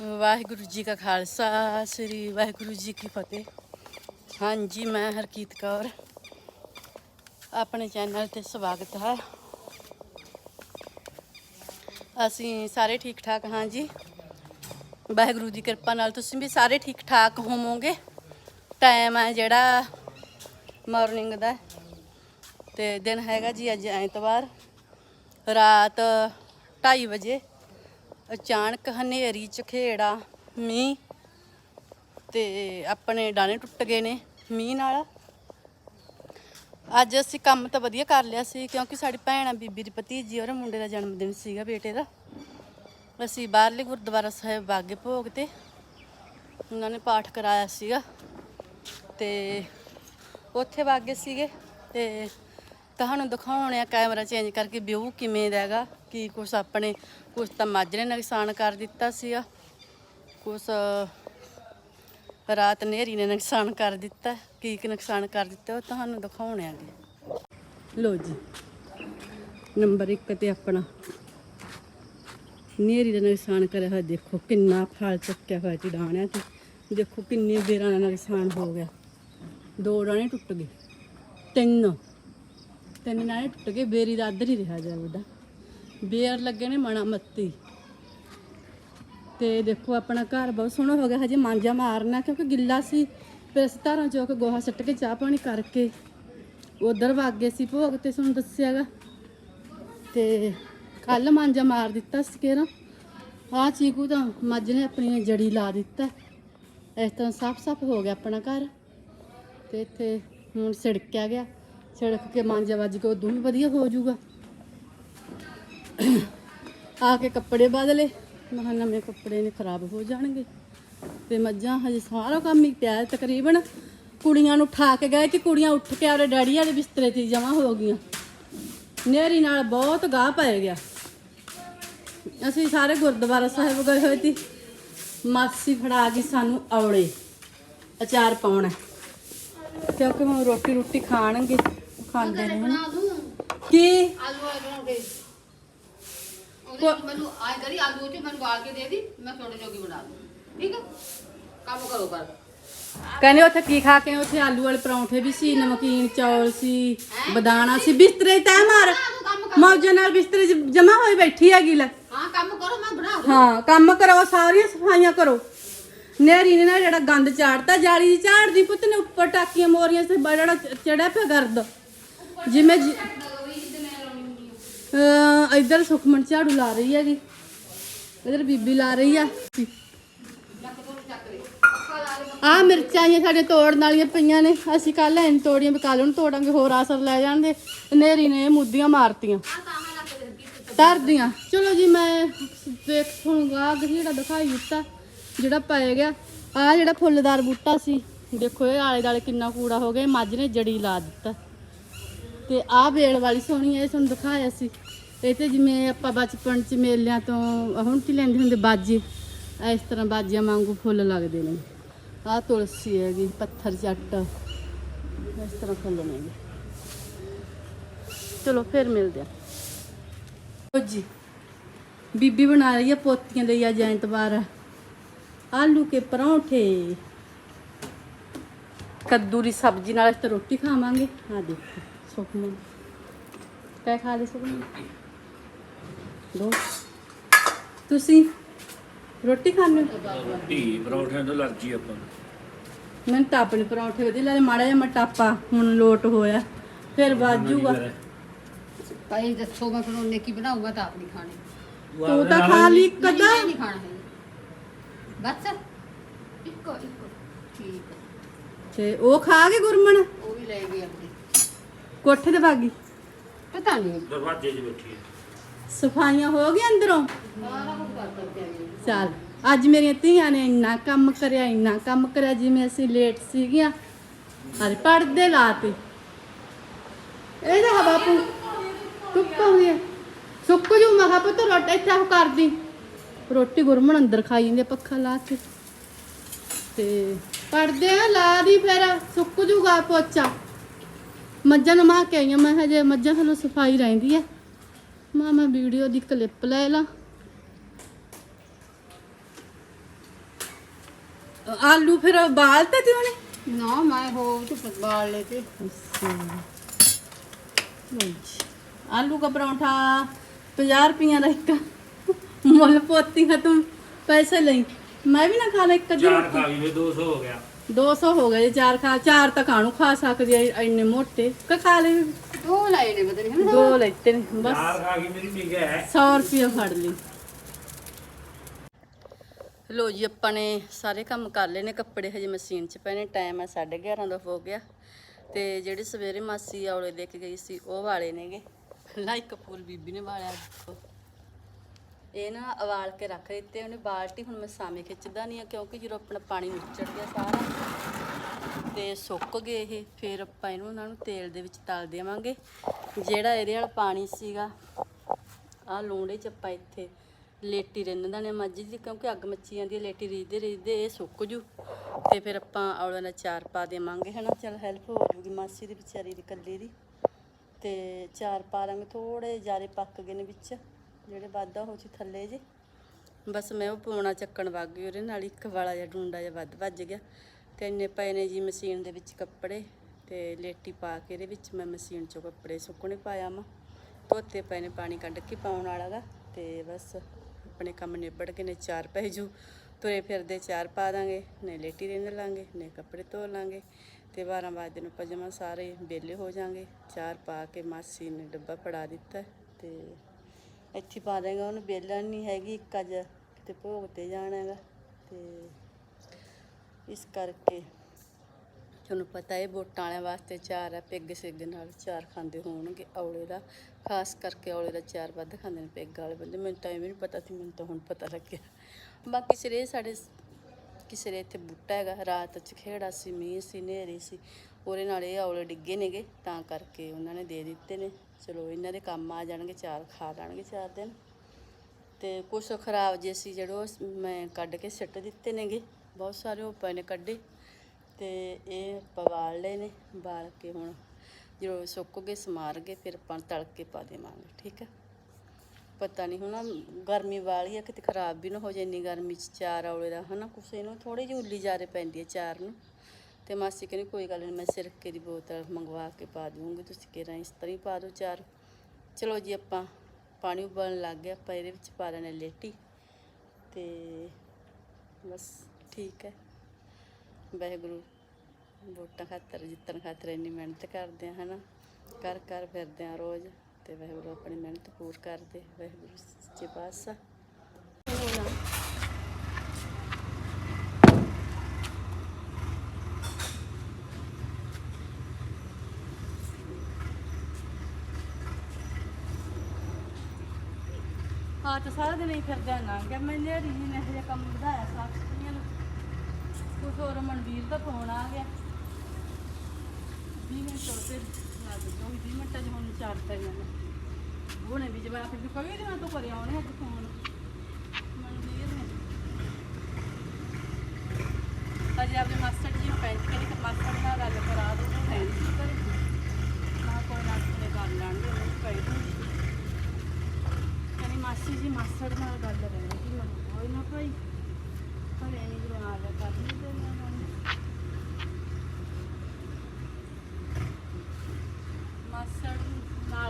ਵਾਹਿਗੁਰੂ ਜੀ ਕਾ ਖਾਲਸਾ, ਸ੍ਰੀ ਵਾਹਿਗੁਰੂ ਜੀ ਕੀ ਫਤਿਹ। ਹਾਂਜੀ, ਮੈਂ ਹਰਕੀਤ ਕੌਰ। ਆਪਣੇ ਚੈਨਲ ਤੇ ਸਵਾਗਤ ਹੈ। ਅਸੀਂ ਸਾਰੇ ਠੀਕ ਠਾਕ ਹਾਂ ਜੀ। ਵਾਹਿਗੁਰੂ ਦੀ ਕਿਰਪਾ ਨਾਲ ਤੁਸੀਂ ਵੀ ਸਾਰੇ ਠੀਕ ਠਾਕ ਹੋਵੋਗੇ। ਟਾਈਮ ਹੈ ਜਿਹੜਾ ਮਾਰਨਿੰਗ ਦਾ। ਤੇ ਦਿਨ ਹੈਗਾ ਜੀ ਅੱਜ ਐਤਵਾਰ। ਰਾਤ 2:30 ਵਜੇ। ਅਚਾਨਕ ਹਨੇਰੀ ਚਖੇੜਾ ਮੀਂਹ ਤੇ ਆਪਣੇ ਡਾਣੇ ਟੁੱਟ ਗਏ ਨੇ ਮੀਂਹ ਨਾਲ। ਅੱਜ ਅਸੀਂ ਕੰਮ ਤਾਂ ਵਧੀਆ ਕਰ ਲਿਆ ਸੀ ਕਿਉਂਕਿ ਸਾਡੀ ਭੈਣ ਆ ਬੀਬੀ ਦੀ ਭਤੀਜੀ ਉਹਦੇ ਮੁੰਡੇ ਦਾ ਜਨਮ ਦਿਨ ਸੀਗਾ ਬੇਟੇ ਦਾ। ਅਸੀਂ ਬਾਹਰਲੇ ਗੁਰਦੁਆਰਾ ਸਾਹਿਬ ਬਾਗੇ ਭੋਗ ਤੇ ਉਹਨਾਂ ਨੇ ਪਾਠ ਕਰਾਇਆ ਸੀਗਾ ਤੇ ਉੱਥੇ ਵਾਗੇ ਸੀਗੇ ਤੇ ਤੁਹਾਨੂੰ ਦਿਖਾਉਣੇ ਆ ਕੈਮਰਾ ਚੇਂਜ ਕਰਕੇ ਵਿਊ ਕਿਵੇਂ ਦਾ ਹੈਗਾ, ਕੀ ਕੁਛ ਆਪਣੇ ਕੁਛ ਤਾਂ ਮੱਝ ਨੇ ਨੁਕਸਾਨ ਕਰ ਦਿੱਤਾ ਸੀਗਾ। ਕੁਛ ਰਾਤ ਨੇਰੀ ਨੇ ਨੁਕਸਾਨ ਕਰ ਦਿੱਤਾ। ਕੀ ਕੀ ਨੁਕਸਾਨ ਕਰ ਦਿੱਤਾ, ਉਹ ਤੁਹਾਨੂੰ ਦਿਖਾਉਣੇ ਆਗੇ। ਲੋ ਜੀ, ਨੰਬਰ 1 ਤੇ ਆਪਣਾ। ਨੇਰੀ ਦਾ ਨੁਕਸਾਨ ਕਰਿਆ ਹੋਇਆ, ਦੇਖੋ ਕਿੰਨਾ ਫਲ ਚੁੱਕਿਆ ਹੋਇਆ ਜੀ ਡਾਣਿਆਂ ਤੇ। ਦੇਖੋ ਕਿੰਨੇ ਬੇਰਾਂ ਦਾ ਨੁਕਸਾਨ ਹੋ ਗਿਆ। ਦੋ ਡਾਣੇ ਟੁੱਟ ਗਏ। ਤਿੰਨ। ਤਿੰਨ ਡਾਣੇ ਟੁੱਟ ਗਏ, ਬੇਰੀ ਦਾ ਅੱਧ ਨਹੀਂ ਰਿਹਾ ਜਾਊਦਾ ਬੇਰ ਲੱਗੇ ਨੇ ਮਣਾ ਮੱਤੀ। ਤੇ ਦੇਖੋ ਆਪਣਾ ਘਰ ਬਹੁਤ ਸੋਹਣਾ ਹੋ ਗਿਆ, ਹਜੇ ਮਾਂਜਾ ਮਾਰਨਾ, ਕਿਉਂਕਿ ਗਿੱਲਾ ਸੀ। ਫਿਰ ਅਸੀਂ ਧਾਰਾਂ ਚੋਕ ਗੋਹਾ ਸੱਟ ਕੇ ਚਾਹ ਪਾਣੀ ਕਰਕੇ ਉਧਰ ਗਏ ਸੀ ਭੋਗ ਤੇ, ਤੁਹਾਨੂੰ ਦੱਸਿਆਗਾ ਤੇ ਕੱਲ ਮਾਂਜਾ ਮਾਰ ਦਿੱਤਾ ਸੀ ਕਿਹੜਾ ਆ ਚੀਕੂ ਤਾਂ ਮੱਝ ਨੇ ਆਪਣੀ ਜੜੀ ਲਾ ਦਿੱਤਾ। ਇਸ ਤਰ੍ਹਾਂ ਸਾਫ਼ ਸਾਫ਼ ਹੋ ਗਿਆ ਆਪਣਾ ਘਰ। ਤੇ ਇੱਥੇ ਹੁਣ ਸਿੜਕਿਆ ਗਿਆ। ਸਿੜਕ ਕੇ ਮਾਂਜਾ ਵੱਜ ਕੇ ਉਦੋਂ ਵੀ ਵਧੀਆ ਹੋ ਜਾਊਗਾ। ਆ ਕੇ ਕੱਪੜੇ ਬਦਲੇ। ਮਹਾ ਨਵੇਂ ਕੱਪੜੇ ਨੇ ਖਰਾਬ ਹੋ ਜਾਣਗੇ। ਤੇ ਮੱਝਾਂ ਹਜੇ ਸਾਰਾ ਕੰਮ ਹੀ ਪਿਆ ਹੈ ਤਕਰੀਬਨ। ਕੁੜੀਆਂ ਨੂੰ ਠਾ ਕੇ ਗਏ ਕਿ ਕੁੜੀਆਂ ਉੱਠ ਕੇ ਆਪਣੇ ਡੈਡੀ ਵਾਲੇ ਬਿਸਤਰੇ ਤੇ ਜਮਾ ਹੋ ਗਈਆਂ। ਨੇਰੀ ਨਾਲ ਬਹੁਤ ਗਾਹ ਪੈ ਗਿਆ। ਅਸੀਂ ਸਾਰੇ ਗੁਰਦੁਆਰਾ ਸਾਹਿਬ ਗਏ ਹੋਏ ਸੀ। ਮਾਸੀ ਫੜਾ ਗਈ ਸਾਨੂੰ ਔਲੇ। ਅਚਾਰ ਪਾਉਣਾ। ਕਿਉਂਕਿ ਹੁਣ ਰੋਟੀ ਰੋਟੀ ਖਾਣਗੇ। ਖਾਂਦੇ ਨੇ। ਕੀ? ਆਲੂ ਬਣਾਉਂਦੇ ਉਹਦੇ ਵਿੱਚ ਮੈਨੂੰ ਆਏ ਕਰੀ ਆਲੂ ਚ ਮੈਨੂੰ ਗਾਲ ਕੇ ਦੇ ਦੀ ਮੈਂ ਛੋਟੇ ਜੋਗੀ ਬਣਾ ਦੂੰ ਠੀਕ ਹੈ ਕੰਮ ਕਰੋ ਕਰ। ਕਹਿੰਦੇ ਉੱਥੇ ਕੀ ਖਾ ਕੇ ਆਏ? ਉੱਥੇ ਆਲੂ ਵਾਲੇ ਪਰੌਂਠੇ ਵੀ ਸੀ ਨਮਕੀਨ ਚੌਲ ਸੀ ਬਦਾਣਾ ਸੀ। ਬਿਸਤਰੇ ਤੈ ਮਾਰ ਤੂੰ ਕੰਮ ਕਰ। ਮੌਜਾਂ ਨਾਲ ਬਿਸਤਰੇ 'ਚ ਜਮਾ ਹੋਈ ਬੈਠੀ ਹੈਗੀ ਲੈ। ਹਾਂ ਕੰਮ ਕਰੋ ਮੈਂ ਬਣਾ ਦੂੰ ਹਾਂ ਕੰਮ ਕਰੋ ਸਾਰੀਆਂ ਸਫਾਈਆਂ ਕਰੋ। ਨੇਰੀ ਨੇ ਨਾ ਜਿਹੜਾ ਗੰਦ ਝਾੜਤਾ ਜਾਲੀ ਦੀ ਝਾੜਦੀ ਪੁੱਤ ਨੇ ਉੱਪਰ ਟਾਕੀਆਂ ਮੋਰੀਆਂ ਤੇ ਬੜਾ ਚੜਿਆ ਪਿਆ ਗਰਦ। ਜਿਵੇਂ ਜੀ- ਇੱਧਰ ਸੁਖਮਨ ਝਾੜੂ ਲਾ ਰਹੀ ਹੈਗੀ। ਇੱਧਰ ਬੀਬੀ ਲਾ ਰਹੀ ਆ। ਆ ਮਿਰਚਾਂ ਇਹ ਸਾਡੇ ਤੋੜਨ ਵਾਲੀਆਂ ਪਈਆਂ ਨੇ। ਅਸੀਂ ਕੱਲ ਐਨ ਤੋੜੀਆਂ, ਵੀ ਕੱਲ ਨੂੰ ਤੋੜਾਂਗੇ, ਹੋਰ ਆਸਰ ਲੈ ਜਾਣਗੇ। ਨੇਰੀ ਨੇ ਮੁੱਦੀਆਂ ਮਾਰਤੀਆਂ। ਤਰਦੀਆਂ ਚਲੋ ਜੀ, ਮੈਂ ਦੇਖ, ਤੁਹਾਨੂੰ ਜਿਹੜਾ ਦਿਖਾਈ ਦਿੱਤਾ, ਜਿਹੜਾ ਪੈ ਗਿਆ। ਆ ਜਿਹੜਾ ਫੁੱਲਦਾਰ ਬੂਟਾ ਸੀ, ਦੇਖੋ ਇਹ ਆਲੇ ਦਾਲੇ ਕਿੰਨਾ ਕੂੜਾ ਹੋ ਗਿਆ, ਇਹ ਮੱਝ ਨੇ ਜੜੀ ਲਾ ਦਿੱਤਾ। ਤੇ ਆਹ ਵੇਲ ਵਾਲੀ ਸੋਹਣੀ ਹੈ ਇਹ ਤੁਹਾਨੂੰ ਦਿਖਾਇਆ ਸੀ। ਇਹ ਤੇ ਜਿਵੇਂ ਆਪਾਂ ਬਚਪਨ ਚ ਮੇਲਿਆਂ ਤੋਂ, ਹੁਣ ਕੀ ਲੈਂਦੇ ਹੁੰਦੇ ਬਾਜੇ? ਇਸ ਤਰ੍ਹਾਂ ਬਾਜੀਆਂ ਵਾਂਗੂ ਫੁੱਲ ਲੱਗਦੇ ਨੇ। ਆਹ ਤੁਲਸੀ ਹੈਗੀ, ਪੱਥਰ ਚੱਟ। ਇਸ ਤਰ੍ਹਾਂ ਫੁੱਲ ਨੇ ਚਲੋ ਫਿਰ ਮਿਲਦੇ ਆ। ਲਓ ਜੀ, ਬੀਬੀ ਬਣਾ ਰਹੀ ਆ ਪੋਤੀਆਂ ਲਈ ਅੱਜ ਐਤਵਾਰ ਆਲੂ ਕੇ ਪਰੌਂਠੇ। ਕੱਦੂ ਦੀ ਸਬਜ਼ੀ ਨਾਲ ਇਸ ਤੇ ਰੋਟੀ ਖਾਵਾਂਗੇ। ਆ ਦੇਖੋ, ਸੁਖਮਨ। ਕਹਿ ਖਾ ਲਈ ਸੁਖਮਨ? ਦੋ ਤੁਸੀਂ ਰੋਟੀ ਖਾਣੇ ਰੋਟੀ ਪਰੌਂਠਿਆਂ ਤੋਂ ਅਲਰਜੀ ਆਪਾਂ ਨੂੰ। ਮੈਨੂੰ ਤਾਂ ਆਪਣੇ ਪਰੌਂਠੇ ਵਧੀਆ ਲੱਗਦੇ ਮਾੜਾ ਜਿਹਾ ਮਟਾਪਾ ਹੁਣ ਲੋਟ ਹੋਇਆ ਫਿਰ ਬਾਜੂਗਾ ਭਾਈ ਦੱਸੋ ਮੈਂ ਫਿਰ ਉਹਨੇ ਕੀ ਬਣਾਊਗਾ ਤਾਂ ਆਪ ਨਹੀਂ ਖਾਣੇ। ਤੂੰ ਤਾਂ ਖਾ ਲਈ ਕਦਾ ਨਹੀਂ ਨਹੀਂ ਖਾਣਾ ਹੈ ਬਸ ਇੱਕੋ ਇੱਕੋ। ਠੀਕ ਹੈ ਤੇ ਉਹ ਖਾ ਕੇ ਗੁਰਮਨ ਉਹ ਵੀ ਲੈ ਗਈ ਆਪਣੀ। ਕੋਠੇ ਤੇ ਭਾਗੀ ਪਤਾ ਨਹੀਂ। ਦਰਵਾਜ਼ੇ 'ਚ ਬੈਠੀ ਹੈ ਸਫਾਈਆਂ ਹੋ ਗਈਆਂ ਅੰਦਰੋਂ? ਚੱਲ, ਅੱਜ ਮੇਰੀਆਂ ਧੀਆਂ ਨੇ ਇੰਨਾ ਕੰਮ ਕਰਿਆ, ਇੰਨਾ ਕੰਮ ਕਰਿਆ, ਜਿਵੇਂ ਅਸੀਂ ਲੇਟ ਸੀਗੀਆਂ। ਅਰੇ ਪੜਦੇ ਲਾਤੇ। ਇਹਦਾ ਬਾਪੂ ਧੁੱਪ ਆਉਂਦੀ ਹੈ ਸੁੱਕ ਜੂ, ਮੈਂ ਕਿਹਾ ਪੁੱਤ, ਰੋਟੀ ਇੱਥੇ ਉਹ ਕਰਦੀ। ਰੋਟੀ ਗੁਰਮਣ ਅੰਦਰ ਖਾਈ ਜਾਂਦੇ ਪੱਖਾ ਲਾ ਕੇ। ਤੇ ਪੜਦੇ ਆ, ਲਾ ਦੀ ਫਿਰ, ਸੁੱਕ ਜੂਗਾ ਪੋਚਾ। ਮੱਝਾਂ ਨੂੰ ਮਾਂ ਕੇ ਆਈਆਂ, ਮੈਂ ਹਜੇ ਮੱਝਾਂ ਥੱਲੋਂ ਸਫ਼ਾਈ ਰਹਿੰਦੀ ਹੈ ਮਾਮਾ ਵੀਡੀਓ ਦੀ ਕਲਿੱਪ ਲੈ ਲਾ। ਆਲੂ ਫਿਰ ਬਾਲ ਤੇ ਤੂੰ ਨੇ ਨਾ ਮੈਂ ਹੋ ਤੇ ਬਾਲ ਲੈ ਤੇ ਆਲੂ ਦਾ ਪਰੌਂਠਾ 50 ਰੁਪਈਆ ਦਾ ਇੱਕ। ਮੁੱਲ ਪੋਤੀ ਖਤਮ ਪੈਸੇ ਲਈ। ਮੈਂ ਵੀ ਨਾ ਖਾ ਲੈ ਇੱਕ ਅੱਧੀ ਚਾਰ ਖਾ ਲਈ 200 ਹੋ ਗਿਆ। 200 ਹੋ ਗਏ ਚਾਰ ਖਾ ਚਾਰ ਤਾਂ ਖਾਣੂ ਖਾ ਸਕਦੇ ਆ ਇੰਨੇ ਮੋਟੇ। ਕ ਖਾ ਲੈ ਦੋ ਲਾਏ ਨੇ ਪਤਾ ਨਹੀਂ ਦੋ ਲੈਤੇ ਨੇ ਬਸ। ਚਾਰ ਖਾ ਗਈ ਮੇਰੀ ਨਿਗਾਹ ਹੈ। 100 ਰੁਪਏ ਫੜ ਲਈ। ਲੋ ਜੀ ਆਪਾਂ ਨੇ ਸਾਰੇ ਕੰਮ ਕਰ ਲਏ ਨੇ ਕੱਪੜੇ ਹਜੇ ਮਸ਼ੀਨ 'ਚ ਪਏ ਨੇ ਟਾਈਮ ਹੈ 11:30 ਦਾ ਹੋ ਗਿਆ। ਤੇ ਜਿਹੜੇ ਸਵੇਰੇ ਮਾਸੀ ਔਲੇ ਦੇ ਕੇ ਗਈ ਸੀ ਉਹ ਵਾਲੇ ਨੇਗੇ। ਲਾਈਕ ਫੁੱਲ ਬੀਬੀ ਨੇ ਵਾਲਿਆ ਦੇਖੋ। ਇਹ ਨਾ ਉਬਾਲ ਕੇ ਰੱਖ ਦਿੱਤੇ ਉਹਨੇ ਬਾਲਟੀ ਹੁਣ ਮੈਂ ਸਾਵੇਂ ਖਿੱਚਦਾ ਨਹੀਂ ਆ ਕਿਉਂਕਿ ਜਦੋਂ ਆਪਣਾ ਪਾਣੀ ਨਿਚੜ ਗਿਆ ਸਾਰਾ। ਤੇ ਸੁੱਕ ਗਏ ਇਹ, ਫਿਰ ਆਪਾਂ ਇਹਨੂੰ ਉਹਨਾਂ ਨੂੰ ਤੇਲ ਦੇ ਵਿੱਚ ਤਲ ਦੇਵਾਂਗੇ। ਜਿਹੜਾ ਇਹਦੇ ਵਾਲਾ ਪਾਣੀ ਸੀਗਾ ਆ ਲੂਣੇ ਚ ਆਪਾਂ ਇੱਥੇ ਲੇਟੀ ਰਹਿੰਦਾ ਨੇ ਮੱਝ ਦੀ, ਕਿਉਂਕਿ ਅੱਗ ਮੱਚੀ ਜਾਂਦੀ ਹੈ, ਲੇਟੀ ਰੀਦੇ ਰੀਝਦੇ ਇਹ ਸੁੱਕ ਜੂ। ਤੇ ਫਿਰ ਆਪਾਂ ਔਲਾਂ ਦਾ ਚਾਰ ਪਾ ਦੇਵਾਂਗੇ, ਹਨਾ? ਚਲ ਹੈਲਪ ਹੋ ਜੂਗੀ ਮਾਸੀ ਦੀ, ਵਿਚਾਰੀ ਦੀ, ਇਕੱਲੀ ਦੀ। ਤੇ ਚਾਰ ਪਾ ਦਾਂਗੇ ਥੋੜੇ ਜਿਆਦੇ ਪੱਕ ਗਏ ਨੇ ਵਿੱਚ, ਜਿਹੜੇ ਵਾਧਾ ਹੋ ਚ ਥੱਲੇ ਜੇ। ਬਸ ਮੈਂ ਉਹ ਪੌਣਾ ਚੱਕਣ ਵਗ ਗਈ, ਉਹਦੇ ਨਾਲ ਇੱਕ ਵਾਲਾ ਜਿਹਾ ਡੂੰਡਾ ਜਿਹਾ ਵੱਧ ਵੱਜ ਗਿਆ। ਤੇ ਇੰਨੇ ਪਏ ਨੇ ਜੀ ਮਸ਼ੀਨ ਦੇ ਵਿੱਚ ਕੱਪੜੇ ਤੇ ਲੇਟੀ ਪਾ ਕੇ ਇਹਦੇ ਵਿੱਚ ਮੈਂ ਮਸ਼ੀਨ ਚੋਂ ਕੱਪੜੇ ਸੁੱਕਣੇ ਪਾਇਆ ਮਾ ਧੋਤੇ ਪਏ ਨੇ ਪਾਣੀ ਕੱਢ ਕੇ ਪਾਉਣ ਵਾਲਾ ਗਾ ਤੇ ਬਸ ਆਪਣੇ ਕੰਮ ਨਿਬੜ ਕੇ ਨੇ, ਚਾਰ ਪੈ ਜੂ। ਤੁਰੇ ਫਿਰਦੇ ਚਾਰ ਪਾ ਦਾਂਗੇ, ਨੇ ਲੇਟੀ ਰਹਿਣ ਲਾਂਗੇ, ਨੇ ਕੱਪੜੇ ਧੋ ਲਾਂਗੇ ਤੇ 12 ਵਜੇ ਨੂੰ ਪਜਮਾ ਸਾਰੇ ਵਿਹਲੇ ਹੋ ਜਾਾਂਗੇ। ਚਾਰ ਪਾ ਕੇ ਮਾਸੀ ਨੇ ਡੱਬਾ ਫੜਾ ਦਿੱਤਾ ਹੈ ਤੇ ਇੱਥੇ ਪਾ ਦੇਗਾ ਉਹਨੂੰ ਵੇਲਣ ਨਹੀਂ ਹੈਗੀ, ਇੱਕ ਅੱਜ ਕਿਤੇ ਭੋਗ ਤੇ ਜਾਣਾ ਹੈਗਾ ਤੇ ਇਸ ਕਰਕੇ। ਤੁਹਾਨੂੰ ਪਤਾ ਹੈ ਵੋਟਾਂ ਵਾਲਿਆਂ ਵਾਸਤੇ ਚਾਰ ਹੈ ਪਿੱਗ ਸਿੱਗ ਨਾਲ ਚਾਰ ਖਾਂਦੇ ਹੋਣਗੇ, ਔਲੇ ਦਾ। ਖਾਸ ਕਰਕੇ ਔਲੇ ਦਾ ਚਾਰ ਵੱਧ ਖਾਂਦੇ ਨੇ ਪਿੱਗ ਵਾਲੇ ਬੰਦੇ। ਮੈਨੂੰ ਤਾਂ ਇਹ ਵੀ ਨਹੀਂ ਪਤਾ ਸੀ, ਮੈਨੂੰ ਤਾਂ ਹੁਣ ਪਤਾ ਲੱਗਿਆ। ਬਾਕੀ ਸਿਰੇ ਸਾਡੇ ਕਿਸੇ ਦੇ ਇੱਥੇ ਬੂਟਾ ਹੈਗਾ, ਰਾਤ ਚ ਖੇੜਾ ਸੀ, ਮੀਂਹ ਸੀ, ਹਨੇਰੀ ਸੀ, ਉਹਦੇ ਨਾਲ ਇਹ ਔਲੇ ਡਿੱਗੇ ਨੇਗੇ, ਤਾਂ ਕਰਕੇ ਉਹਨਾਂ ਨੇ ਦੇ ਦਿੱਤੇ ਨੇ। ਚਲੋ ਇਹਨਾਂ ਦੇ ਕੰਮ ਆ ਜਾਣਗੇ, ਚਾਰ ਖਾ ਲੈਣਗੇ ਚਾਰ ਦਿਨ। ਤੇ ਕੁਛ ਖਰਾਬ ਜੇ ਸੀ, ਜਿਹੜੇ ਉਹ ਮੈਂ ਕੱਢ ਕੇ ਸਿੱਟ ਦਿੱਤੇ ਨੇਗੇ। ਬਹੁਤ ਸਾਰੇ ਉਹ ਪਏ ਨੇ ਕੱਢੇ ਤੇ ਇਹ ਆਪਾਂ ਬਾਲ ਲਏ ਨੇ ਬਾਲ ਕੇ ਹੁਣ ਜਦੋਂ ਸੁੱਕ ਗਏ ਸਮਾਰ ਗਏ ਫਿਰ ਆਪਾਂ ਤਲ ਕੇ ਪਾ ਦੇਵਾਂਗੇ, ਠੀਕ ਹੈ ਪਤਾ ਨਹੀਂ ਹੁਣ ਗਰਮੀ ਵਾਲੀ ਆ, ਕਿਤੇ ਖਰਾਬ ਵੀ ਨਾ ਹੋ ਜਾਏ ਇੰਨੀ ਗਰਮੀ ਚ ਚਾਰ ਔਲੇ ਦਾ, ਹਨਾ? ਕੁਛ ਇਹਨੂੰ ਥੋੜੀ ਜਿਹੀ ਉੱਲੀ ਜਾਰੇ ਪੈਂਦੀ ਹੈ ਚਾਰ ਨੂੰ। ਤੇ ਮਾਸੀ ਕਹਿੰਦੀ ਕੋਈ ਗੱਲ ਨਹੀਂ ਮੈਂ ਸਿਰਕੇ ਦੀ ਬੋਤਲ ਮੰਗਵਾ ਕੇ ਪਾ ਦੂੰਗੀ ਤੁਸੀਂ ਕਿਹੜਾ ਇਸ ਤਰ੍ਹਾਂ ਹੀ ਪਾ ਦਿਓ ਚਾਰ। ਚਲੋ ਜੀ ਆਪਾਂ ਪਾਣੀ ਉਬਲਣ ਲੱਗ ਗਿਆ ਆਪਾਂ ਇਹਦੇ ਵਿੱਚ ਪਾ ਲੈਣੇ ਲੇਟੀ। ਤੇ ਬਸ। ਠੀਕ ਹੈ। ਵਾਹਿਗੁਰੂ ਵੋਟਾਂ ਖਾਤਰ ਜਿੱਤਣ ਖਾਤਰ ਇੰਨੀ ਮਿਹਨਤ ਕਰਦੇ ਆ ਹਨਾ? ਕਰ ਕਰ ਫਿਰਦੇ ਆ ਰੋਜ਼ ਤੇ ਵਾਹਿਗੁਰੂ ਆਪਣੀ ਮਿਹਨਤ ਪੂਰ ਕਰਦੇ। ਵਾਹਿਗੁਰੂ ਸੱਚੇ ਪਾਤਸ਼ਾਹ। ਹਾਂ ਤਾਂ ਸਾਰਾ ਦਿਨ ਹੀ ਫਿਰਦਾ ਨਾ। ਕਿ ਮੈਂ ਨੇਰੀ ਨੇ ਇਹ ਕੰਮ ਵਧਾਇਆ ਸਾਫ਼ ਸੁਥਰੀਆਂ ਮਨਵੀਰ ਦਾ ਫੋਨ ਆ ਗਿਆ। 20 ਮਿੰਟ ਤੋਂ ਤੇ ਲੱਗ ਜੋ 20 ਮਿੰਟਾਂ ਚ ਹੁਣ ਚਾਰ ਪੈ ਜਾਣਾ। ਉਹਨੇ ਵੀ ਜਵਾਬ ਫਿਰ ਕਹੇ ਕਿ ਮੈਂ ਤੋਂ ਕਰਿਆ ਉਹਨੇ ਅੱਜ ਫੋਨ ਮਨਵੀਰ ਨੇ। ਅਜੇ ਆਪਣੇ ਮਾਸਟਰ ਜੀ ਨੂੰ ਪੈਂਚ ਕੇ ਕਿ ਮਾਸਟਰ ਨਾਲ ਗੱਲ ਕਰਾ ਦੋ ਉਹ ਹੈ ਨਹੀਂ ਕਰੇ। ਨਾ ਕੋਈ ਨਾ ਕੋਈ ਗੱਲ ਲੈਣਗੇ ਉਹਨੂੰ ਕਹਿ ਕਹਿੰਦੀ ਮਾਸੀ ਜੀ ਮਾਸਟਰ ਨਾਲ ਗੱਲ ਕਰਨੀ ਕਿ ਮੈਂ ਕੋਈ ਨਾ ਭਾਈ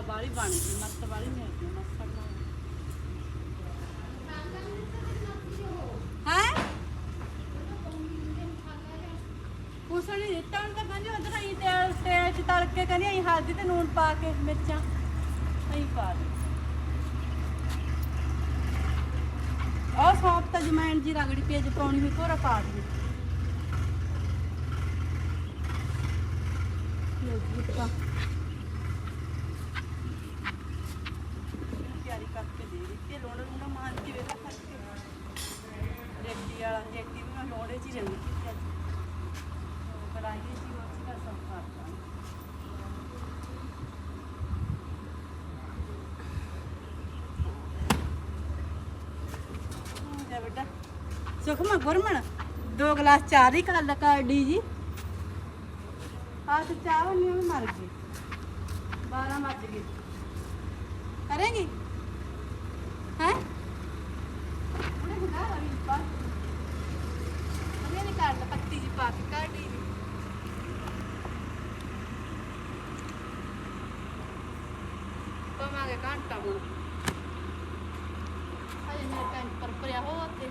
ਵਾਲੀ ਬਣ ਗਈ ਮਸਤ ਵਾਲੀ ਮਿਲ ਗਈ ਮਾਸੜ ਨਾਲ। ਹੈ? ਕੁਛ ਦਿੱਤਾ ਹੁਣ ਤਾਂ ਕਹਿੰਦੇ ਉਧਰ ਆਈ ਤੇਲ ਤੇਲ ਚ ਤਲ ਕੇ ਕਹਿੰਦੀ, ਅਸੀਂ ਹਲਦੀ ਤੇ ਨੂਨ ਪਾ ਕੇ ਮਿਰਚਾਂ, ਅਸੀਂ ਪਾ ਦੇ ਉਹ ਸੌਂਪ ਤਾਂ ਜਮੈਣ ਜੀ ਰਗੜੀ ਪੇਜ ਪਾਉਣੀ ਹੋਈ ਕੋਰਾ ਪਾ ਦੇ ਲੋ ਤਿਆਰੀ ਕਰਕੇ ਦੇ ਦਿੱਤੀ, ਲੋੜ ਲੂਣਾ ਮਾਰ ਕੇ ਵੇਖ ਕਰਕੇ ਰੇਟੀ ਵਾਲਾ ਰੇਟੀ ਵੀ ਮੈਂ ਲੋੜੇ ਚ ਹੀ ਰਹਿੰਦੀ ਸੀ ਅੱਜ ਕੜਾਈ ਸੀ ਉਹ ਚ ਕਰ ਸਭ ਕਰਤਾ ਸੁਖਮ ਗੁਰਮਣ, ਦੋ ਗਲਾਸ ਚਾਹ ਦੀ ਗੱਲ ਕਰਦੀ ਜੀ। ਆਹ ਚਾਹ ਨਹੀਂ ਉਹ ਮਰ ਗਈ। 12 ਵੱਜ ਗਏ। ਕਰੇਗੀ? ਹੈ? ਉਹਨੇ ਬੁਲਾ ਲਈ ਪਾ। ਉਹਨੇ ਨੇ ਕਰ ਪੱਤੀ ਜੀ ਪਾ ਕੇ ਕਾਢੀ ਪਵਾਂਗੇ ਘੰਟਾ ਹੁਣ ਹਜੇ ਮੇਰੇ ਪੈਨ ਪਰ ਭਰਿਆ ਹੋ ਤੇ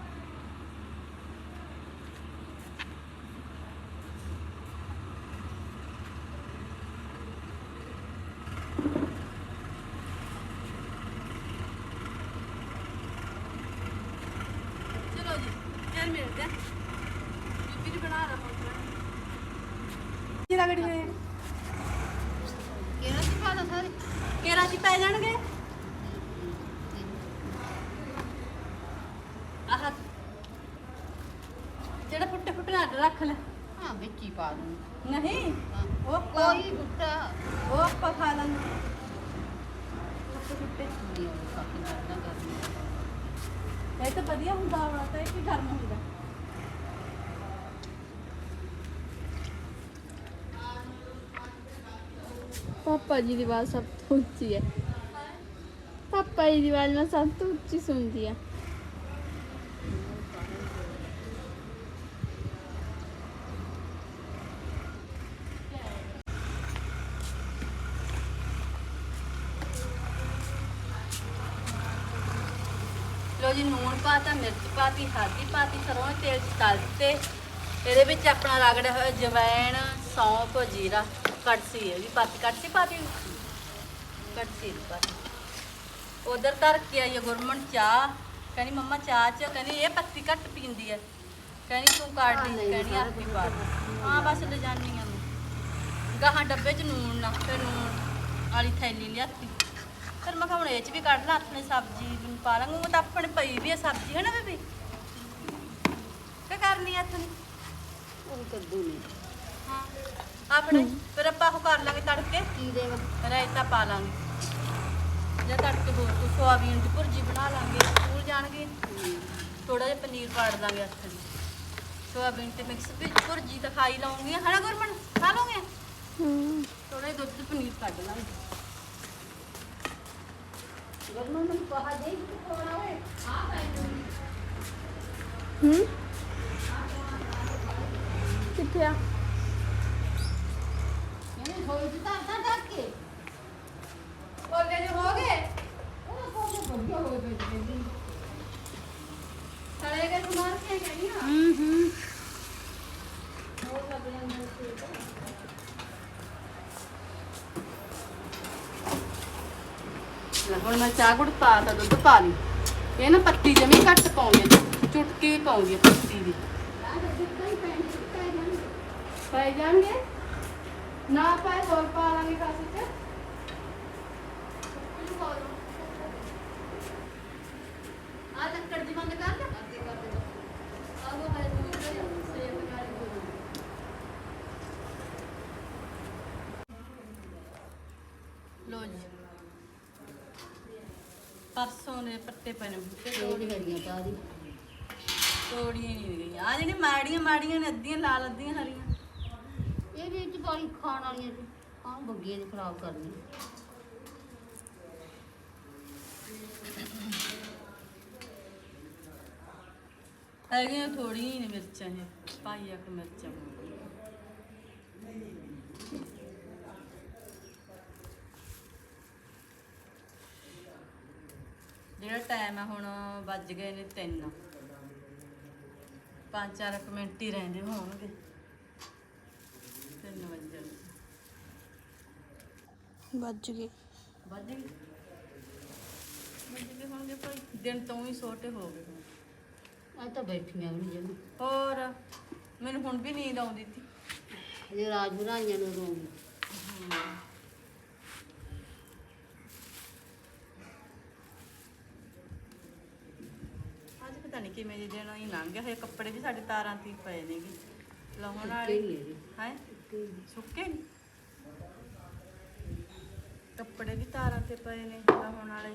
ਕੇਰਾ ਚ ਪੈ ਜਾਣਗੇ। ਆਹ। ਜਿਹੜਾ ਫੁੱਟੇ ਫੁੱਟੇ ਅੱਡ ਰੱਖ ਲੈ। ਹਾਂ ਵਿੱਚ ਹੀ ਪਾ ਦੂੰ ਨਹੀਂ। ਉਹ ਕੋਈ ਬੁੱਟਾ। ਉਹ ਆਪਾਂ ਖਾ ਲਾਂਗੇ। ਫੁੱਟੇ ਫੁੱਟੇ ਨਹੀਂ ਉਹ ਕਾਫੀ ਕਰਦਾ ਕਰਦੀ ਇਹ ਤਾਂ ਵਧੀਆ ਹੁੰਦਾ ਹੋਣਾ ਤਾਂ ਇਹ ਕੀ ਗਰਮ ਹੁੰਦਾ। ਪਾਪਾ ਜੀ ਦੀ ਆਵਾਜ਼ ਸਭ ਤੋਂ ਉੱਚੀ ਹੈ। ਪਾਪਾ ਜੀ ਦੀ ਆਵਾਜ਼ ਮੈਂ ਸਭ ਤੋਂ ਉੱਚੀ ਸੁਣਦੀ ਆ ਲੋ ਜੀ ਨੂਣ ਪਾਤਾ ਮਿਰਚ ਪਾਤੀ ਹਲਦੀ ਪਾਤੀ ਸਰੋਂ ਦੇ ਤੇਲ ਚ ਤਲ ਤੇ ਇਹਦੇ ਵਿੱਚ ਆਪਣਾ ਰਗੜਿਆ ਹੋਇਆ ਜਵੈਣ, ਸੌਂਫ, ਜੀਰਾ। ਪਾਤੀ ਕੜਛੀ ਪਾਤੀ ਕੜਛੀ ਦੀ ਪਾਤੀ। ਉਧਰ ਧਰ ਕੇ ਆਈ ਗੁਰਮਨ ਚਾਹ। ਕਹਿੰਦੀ ਮੰਮਾ ਚਾਹ ਚ ਕਹਿੰਦੀ ਇਹ ਪੱਤੀ ਘੱਟ ਪੀਂਦੀ ਹੈ ਕਹਿੰਦੀ ਤੂੰ ਕੱਢ ਦੀ ਕਹਿੰਦੀ ਆਪੀ ਪਾ। ਹਾਂ। ਬਸ ਲੈ ਜਾਨੀ ਆ ਮੈਂ। ਗਾਹਾਂ ਡੱਬੇ ਚ ਨੂਣ ਨਾ ਤੇ ਨੂਣ ਵਾਲੀ ਥੈਲੀ ਲਿਆਤੀ। ਫਿਰ ਮੈਂ ਕਿਹਾ ਹੁਣ ਇਹ ਚ ਵੀ ਕੱਢ ਲਾ ਆਪਣੇ ਸਬਜ਼ੀ ਨੂੰ ਪਾ ਲਾਂਗੇ। ਉਹ ਤਾਂ ਆਪਣੇ ਪਈ ਵੀ ਹੈ ਸਬਜ਼ੀ ਹੈ ਨਾ ਬੇਬੀ? ਕੀ ਕਰਨੀ ਆ ਤੂੰ ਉਹ ਕੱਦੂ ਨਹੀਂ। ਆਪਣੇ, ਫਿਰ ਆਪਾਂ ਉਹ ਕਰ ਲਾਂਗੇ ਤੜਕੇ। ਕੀ ਦੇਵਾ ਰਾਇਤਾ ਪਾ ਲਾਂਗੇ। ਜਾਂ ਤੜਕੇ ਹੋਰ ਕੁਛ ਸੋਆਬੀਨ ਦੀ ਭੁਰਜੀ ਬਣਾ ਲਾਂਗੇ, ਸਕੂਲ ਜਾਣਗੇ। ਥੋੜਾ ਜਿਹਾ ਪਨੀਰ ਪਾੜ ਦਾਂਗੇ ਹੱਥ ਨੂੰ ਸੋਆਬੀਨ ਤੇ ਮਿਕਸ ਵਿੱਚ ਭੁਰਜੀ ਤਾਂ ਖਾਈ ਲਾਉਂਗੀ ਹਨਾ ਗੁਰਮਨ? ਖਾ ਲਓਗੇ ਹੂੰ ਥੋੜਾ ਜਿਹਾ ਦੁੱਧ ਤੇ ਪਨੀਰ ਕੱਢ ਲਾਂਗੇ। ਗਰਮਨ ਨੂੰ ਕਹਾ ਦੇ ਕਿ ਥੋੜਾ ਹੋਏ ਹੂੰ? ਕਿੱਥੇ ਆ? ਹੋਈ ਜਿੱਤਾ ਤਾਂ ਡੱਕ ਕੇ ਬੋਲੇ ਜੋ ਹੋ ਗਏ ਉਹ ਕੋਲ ਵਧੀਆ ਹੋਏ ਬੈਠੇ ਸੜੇ ਕੇ ਸਮਾਰ ਕੇ ਗਈ ਨਾ ਹੂੰ ਹੂੰ ਲੈ ਹੁਣ ਮੈਂ ਚਾਹ ਗੁੜ ਪਾ ਤਾ ਦੁੱਧ ਪਾ ਲਈ। ਇਹ ਨਾ ਪੱਤੀ ਜਮੀ ਘੱਟ ਪਾਉਂਦੀ ਆ, ਚੁਟਕੀ ਪਾਉਂਦੀ ਪੱਤੀ ਦੀ। ਪੈ ਜਾਣਗੇ? ਨਾ ਪਾਏ ਹੋਰ ਪਾ ਲਾਂਗੇ ਕਾਸੇ ਚ। ਆ ਲੱਕੜ ਦੀ ਬੰਦ ਕਰ। ਲੈ ਜੀ ਪਰਸੋਂ ਦੇ ਪੱਤੇ ਬੂਟੇ ਇਹ ਤੋੜੀ ਜਿਹੜੀਆਂ ਚਾਹ ਦੀ ਤੋੜੀਆਂ ਨਹੀਂ ਗਈਆਂ। ਆ ਜਿਹੜੀ ਮਾੜੀਆਂ ਮਾੜੀਆਂ ਨੇ ਅੱਧੀਆਂ ਲਾਲ ਅੱਧੀਆਂ ਹਰੀਆਂ। ਇਹ ਖਾਣ ਵਾਲੀਆਂ ਸੀ ਆਹ ਬੱਗੀਆਂ ਦੀ ਖਰਾਬ ਕਰਨੀ ਹੈਗੀਆਂ ਥੋੜੀਆਂ ਹੀ ਨੇ ਮਿਰਚਾਂ ਇਹ। ਪਾਈਆ ਕੁ ਮਿਰਚਾਂ ਜਿਹੜਾ ਟਾਈਮ ਆ ਹੁਣ ਵੱਜ ਗਏ ਨੇ 3 ਪੰਜ ਚਾਰ ਕੁ ਮਿੰਟ ਹੀ ਰਹਿੰਦੇ ਹੋਣਗੇ 3 ਵਜੇ ਵੱਜ ਗਏ। ਵੱਜ ਗਏ? ਵੱਜ ਗਏ ਹੋਣਗੇ ਭਾਈ ਦਿਨ ਤੋਂ ਹੀ ਛੋਟੇ ਹੋ ਗਏ। ਹੁਣ। ਅੱਜ ਤਾਂ ਬੈਠੀਆਂ ਵੀ ਨਹੀਂ ਜਮੀ। ਹੋਰ ਮੈਨੂੰ ਹੁਣ ਵੀ ਨੀਂਦ ਆਉਂਦੀ ਸੀ। ਜੇ ਰਾਜ ਬਣਾਈਆਂ ਨੂੰ ਰੋਂਗੀ ਅੱਜ ਪਤਾ ਨਹੀਂ ਕਿਵੇਂ ਦੇ ਦਿਨ ਹੀ ਲੰਘ ਗਿਆ ਹੋਏ ਕੱਪੜੇ ਵੀ ਸਾਡੇ ਤਾਰਾਂ ਤੇ ਹੀ ਪਏ ਨੇਗੇ। ਲਾਉਣ ਸੁੱਕੇ ਵਾਲੇ। ਹੀ ਹੈ? ਜੀ। ਹੈ ਸੁੱਕੇ ਨਹੀਂ ਕੱਪੜੇ ਵੀ ਤਾਰਾਂ ਤੇ ਪਏ ਨੇ ਲਾਉਣ ਵਾਲੇ।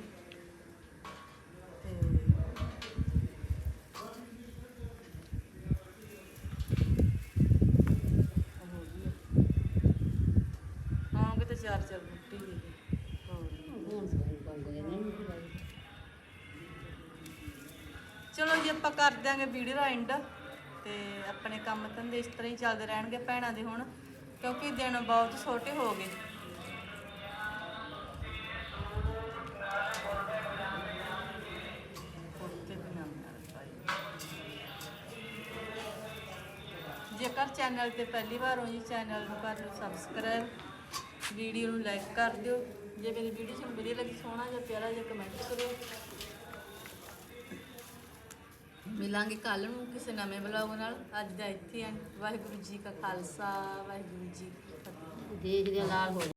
ਤੇ ਚਾਰ ਚਾਰ ਚਲੋ ਜੀ, ਆਪਾਂ ਕਰ ਦਿਆਂਗੇ ਵੀਡੀਓ ਦਾ ਐਂਡ ਤੇ ਆਪਣੇ ਕੰਮ ਧੰਦੇ ਇਸ ਤਰ੍ਹਾਂ ਹੀ ਚੱਲਦੇ ਰਹਿਣਗੇ ਭੈਣਾਂ ਦੇ ਹੁਣ, ਕਿਉਂਕਿ ਦਿਨ ਬਹੁਤ ਛੋਟੇ ਹੋ ਗਏ। ਜੇਕਰ ਚੈਨਲ ਤੇ ਪਹਿਲੀ ਵਾਰ ਹੋ ਜੀ, ਚੈਨਲ ਨੂੰ ਕਰ ਲਓ ਸਬਸਕ੍ਰਾਈਬ ਵੀਡੀਓ ਨੂੰ ਲਾਈਕ ਕਰ ਦਿਓ। ਜੇ ਮੇਰੀ ਵੀਡੀਓ ਤੁਹਾਨੂੰ ਵਧੀਆ ਲੱਗੀ, ਸੋਹਣਾ ਜਾਂ ਪਿਆਰਾ ਜਾਂ ਕਮੈਂਟ ਕਰੋ ਮਿਲਾਂਗੇ ਕੱਲ ਨੂੰ ਕਿਸੇ ਨਵੇਂ ਬਲੌਗ ਨਾਲ। ਅੱਜ ਦਾ ਇੱਥੇ ਐਂਡ ਵਾਹਿਗੁਰੂ ਜੀ ਕਾ ਖਾਲਸਾ, ਵਾਹਿਗੁਰੂ ਜੀ ਕੀ ਫਤਿਹ। ਦੇਸ਼ ਦੇ ਲਾਲ ਹੋ